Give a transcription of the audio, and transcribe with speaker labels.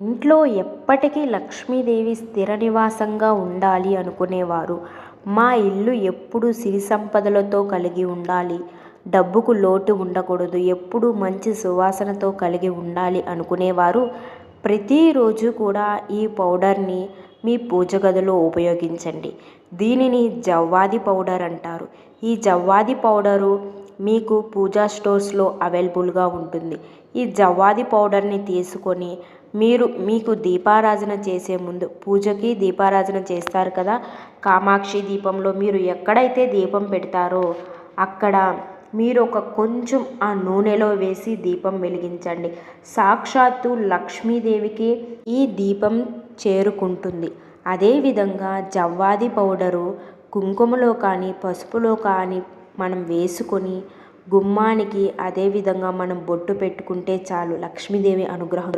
Speaker 1: ఇంట్లో ఎప్పటికీ లక్ష్మీదేవి స్థిర నివాసంగా ఉండాలి అనుకునేవారు. మా ఇల్లు ఎప్పుడు సిరి సంపదలతో కలిగి ఉండాలి. డబ్బుకు లోటు ఉండకూడదు. ఎప్పుడు మంచి సువాసనతో కలిగి ఉండాలి అనుకునేవారు. ప్రతిరోజు కూడా ఈ పౌడర్ని మీ పూజ గదిలో ఉపయోగించండి. దీనిని జవ్వాది పౌడర్ అంటారు. ఈ జవ్వాది పౌడరు మీకు పూజా స్టోర్స్లో అవైలబుల్గా ఉంటుంది. ఈ జవ్వాది పౌడర్ని తీసుకొని మీరు మీకు దీపారాధన చేసే ముందు పూజకి దీపారాధన చేస్తారు కదా? కామాక్షి దీపంలో మీరు ఎక్కడైతే దీపం పెడతారో అక్కడ మీరు ఒక కొంచెం ఆ నూనెలో వేసి దీపం వెలిగించండి. సాక్షాత్తు లక్ష్మీదేవికి ఈ దీపం చేరుకుంటుంది. అదేవిధంగా జవ్వాది పౌడరు కుంకుమలో కానీ పసుపులో కానీ మనం వేసుకొని గుమ్మానికి అదేవిధంగా మనం బొట్టు పెట్టుకుంటే చాలు లక్ష్మీదేవి అనుగ్రహం